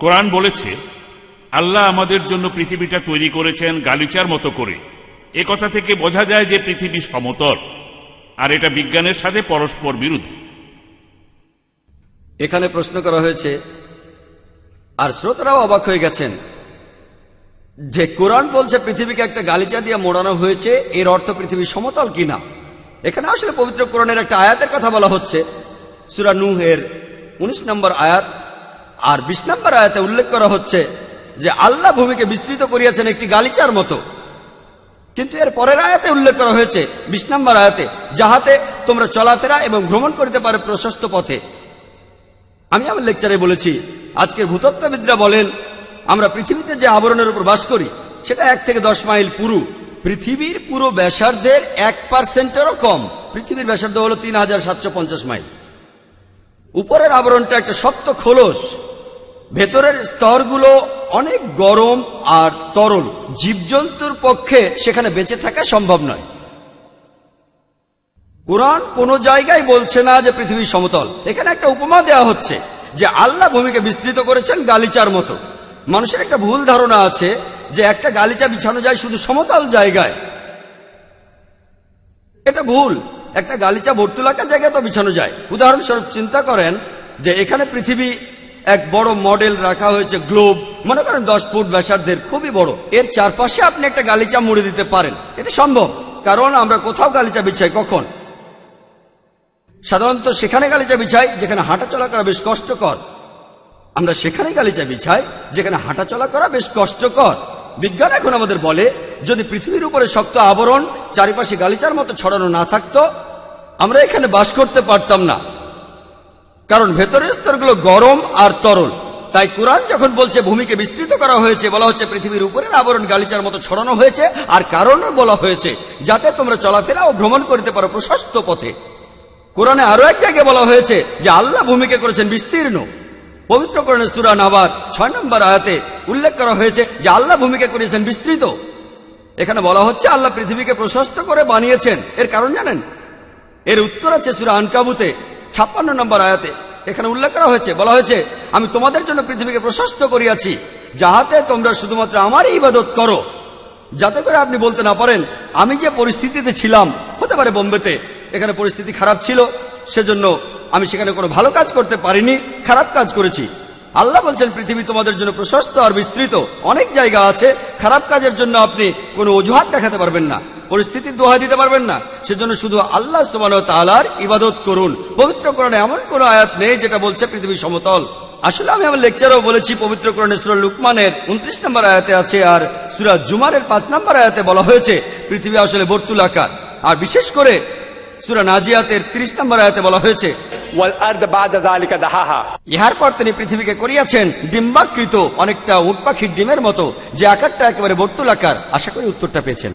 কোরআন বলেছে, আল্লাহ আমাদের জন্য পৃথিবীটা তৈরি করেছেন গালিচার মতো করে। এ কথা থেকে বোঝা যায় যে পৃথিবী সমতল, আর এটা বিজ্ঞানের সাথে পরস্পর বিরোধী। এখানে প্রশ্ন করা হয়েছে, আর শ্রোতারাও অবাক হয়ে গেছেন, যে কোরআন বলছে পৃথিবীকে একটা গালিচা দিয়ে মোড়ানো হয়েছে, এর অর্থ পৃথিবী সমতল কিনা? এখানে আসলে পবিত্র কোরআনের একটা আয়াতের কথা বলা হচ্ছে, সুরা নুহের উনিশ নম্বর আয়াত আর বিশ নম্বর আয়াতে উল্লেখ করা হচ্ছে যে আল্লাহ ভূমিকে বিস্তৃত করিয়াছেন একটি গালিচার মতো। কিন্তু এর পরের আয়াতে উল্লেখ করা হয়েছে, বিশ নম্বর আয়াতে, যাহাতে তোমরা চলাফেরা এবং ভ্রমণ করিতে পারে প্রশস্ত পথে। আমি আমার লেকচারে বলেছি, আজকের ভূতত্ত্ববিদরা বলেন, আমরা পৃথিবীতে যে আবরণের উপর বাস করি, সেটা এক থেকে দশ মাইল পুরু। পৃথিবীর পুরো ব্যাসার্ধের এক পার্সেন্টেরও কম। পৃথিবীর ব্যাসার্ধ হলো তিন হাজার সাতশো পঞ্চাশ মাইল। উপরের আবরণটা একটা শক্ত খোলস। ভেতরের স্তরগুলো অনেক গরম আর তরল। জীবজন্তুর পক্ষে সেখানে বেঁচে থাকা সম্ভব নয়। কোরআন কোন জায়গায় বলছে না যে পৃথিবী সমতল। এখানে একটা উপমা দেওয়া হচ্ছে যে আল্লাহ ভূমিকে বিস্তৃত করেছেন গালিচার মতো। মানুষের একটা ভুল ধারণা আছে যে একটা গালিচা বিছানো যায় শুধু সমতল জায়গায়। এটা ভুল। একটা গালিচা বর্তুলাকার জায়গায় তো বিছানো যায়। উদাহরণস্বরূপ চিন্তা করেন যে এখানে পৃথিবী এক বড় মডেল রাখা হয়েছে গ্লোব। মনে করেন দশ ফুট ব্যাসার্ধের, খুবই বড়। এর চারপাশে আপনি একটা গালিচা মুড়ে দিতে পারেন। এটা সম্ভব। কারণ আমরা কোথাও গালিচা বিছাই কখন? সাধারণত সেখানে গালিচা বিছাই, যেখানে হাঁটা চলা করা বেশ কষ্টকর। আমরা সেখানে গালিচা বিছাই, যেখানে হাঁটা চলা করা বেশ কষ্টকর। বিজ্ঞান এখন আমাদের বলে, যদি পৃথিবীর উপরে শক্ত আবরণ, চারিপাশে গালিচার মতো ছড়ানো না থাকতো, আমরা এখানে বাস করতে পারতাম না। কারণ ভেতরের স্তরগুলো গরম আর তরল। তাই কোরআন যখন বলছে ভূমিকে বিস্তৃত করা হয়েছে, বলা হচ্ছে পৃথিবীর উপরের আবরণ গালিচার মতো ছড়ানো হয়েছে, আর কারণও বলা হয়েছে, যাতে তোমরা চলাফেরা ও ভ্রমণ করতে পারো প্রশস্ত পথে। কোরআনে আরও এক জায়গায় বলা হয়েছে যে আল্লাহ ভূমিকে করেছেন বিস্তীর্ণ। পবিত্র কোরআনের সুরা নাবার ছয় নম্বর আয়াতে উল্লেখ করা হয়েছে যে আল্লাহ ভূমিকে করেছেন বিস্তৃত। এখানে বলা হচ্ছে আল্লাহ পৃথিবীকে প্রশস্ত করে বানিয়েছেন। এর কারণ জানেন? এর উত্তর আছে সুরা আনকাবুতে। ছাপ্পান্ন নম্বর আয়াতে এখানে উল্লেখ করা হয়েছে, বলা হয়েছে, আমি তোমাদের জন্য পৃথিবীকে প্রশস্ত করিয়াছি, যাহাতে তোমরা শুধুমাত্র আমারই ইবাদত করো। যাতে করে আপনি বলতে না পারেন, আমি যে পরিস্থিতিতে ছিলাম, হতে পারে বোম্বেতে, এখানে পরিস্থিতি খারাপ ছিল, সেজন্য আমি সেখানে কোনো ভালো কাজ করতে পারিনি, খারাপ কাজ করেছি। আল্লাহ বলছেন, পৃথিবী তোমাদের জন্য প্রশস্ত আর বিস্তৃত, অনেক জায়গা আছে, খারাপ কাজের জন্য আপনি কোনো অজুহাত দেখাতে পারবেন না। পরিস্থিতি দোহা দিতে পারবেন না। সেজন্য শুধু আল্লাহ সুবাহ তালার ইবাদত করুন। পবিত্রকরণে এমন কোনো আয়াত নেই যেটা বলছে পৃথিবী সমতল। আসলে আমি আমার লেকচারও বলেছি পবিত্রকরণে সুরা লুকমানের উনত্রিশ নম্বর আয়াতে আছে আর সুরা জুমারের পাঁচ নম্বর আয়াতে বলা হয়েছে পৃথিবী আসলে বর্তুলাকার। আর বিশেষ করে সুরা নাজিয়াতের ৩০ নম্বর আয়াতে বলা হয়েছে ইহার পর তিনি পৃথিবীকে করিয়াছেন ডিম্বাকৃত অনেকটা উট পাখির ডিমের মতো যে আকারটা একেবারে বর্তুলাকার। আশা করি উত্তরটা পেয়েছেন।